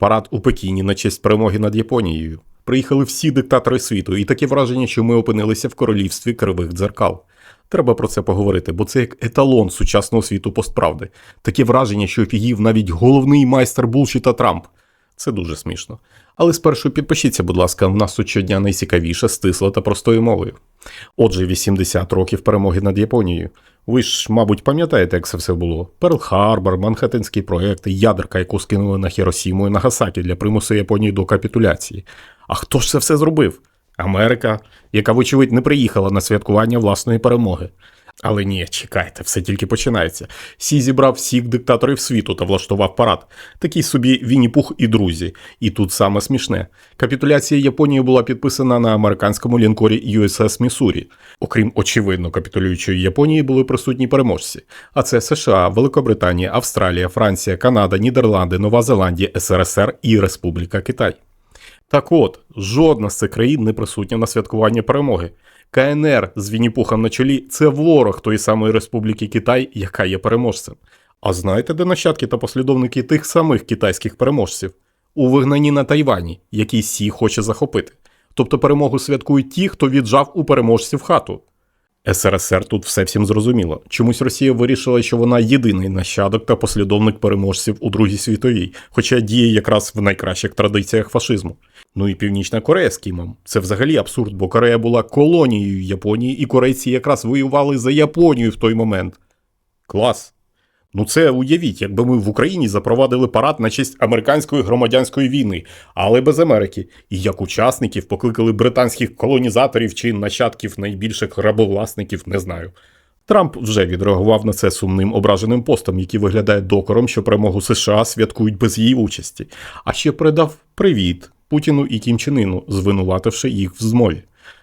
Парад у Пекіні на честь перемоги над Японією. Приїхали всі диктатори світу, і таке враження, що ми опинилися в королівстві кривих дзеркал. Треба про це поговорити, бо це як еталон сучасного світу постправди. Таке враження, що офігів навіть головний майстер булшіта Трамп. Це дуже смішно. Але спершу підпишіться, будь ласка, в нас тут щодня найцікавіше, стисло та простою мовою. Отже, 80 років перемоги над Японією. Ви ж, мабуть, пам'ятаєте, як це все було? Перл-Харбор, Манхеттенський проект, ядерка, яку скинули на Хіросіму і Нагасакі для примусу Японії до капітуляції. А хто ж це все зробив? Америка, яка, вочевидь, не приїхала на святкування власної перемоги. Але ні, чекайте, все тільки починається. Сі зібрав всіх диктаторів світу та влаштував парад. Такий собі Вінні-Пух і друзі. І тут саме смішне. Капітуляція Японії була підписана на американському лінкорі USS Міссурі. Окрім очевидно капітулюючої Японії, були присутні переможці. А це США, Великобританія, Австралія, Франція, Канада, Нідерланди, Нова Зеландія, СРСР і Республіка Китай. Так от, жодна з цих країн не присутня на святкуванні перемоги. КНР з Вінніпухом на чолі це ворог тої самої Республіки Китай, яка є переможцем. А знаєте, де нащадки та послідовники тих самих китайських переможців? У вигнанні на Тайвані, який Сі хоче захопити. Тобто перемогу святкують ті, хто віджав у переможців хату. СРСР тут все всім зрозуміло. Чомусь Росія вирішила, що вона єдиний нащадок та послідовник переможців у Другій світовій, хоча діє якраз в найкращих традиціях фашизму. Ну і Північна Корея з Кімом. Це взагалі абсурд, бо Корея була колонією Японії, і корейці якраз воювали за Японію в той момент. Клас. Ну це уявіть, якби ми в Україні запровадили парад на честь американської громадянської війни, але без Америки, і як учасників покликали британських колонізаторів чи нащадків найбільших рабовласників, не знаю. Трамп вже відреагував на це сумним ображеним постом, який виглядає докором, що перемогу США святкують без її участі, а ще передав привіт Путіну і Кім Чен Іну, звинувативши їх в змові.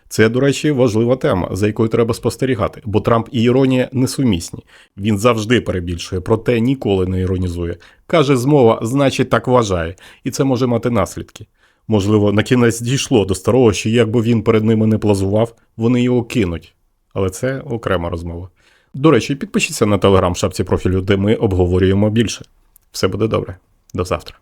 Це, до речі, важлива тема, за якою треба спостерігати, бо Трамп і іронія несумісні. Він завжди перебільшує, проте ніколи не іронізує. Каже, змова, значить, так вважає, і це може мати наслідки. Можливо, на кінець дійшло до старого, що якби він перед ними не плазував, вони його кинуть. Але це окрема розмова. До речі, підпишіться на телеграм шапці профілю, де ми обговорюємо більше. Все буде добре. До завтра.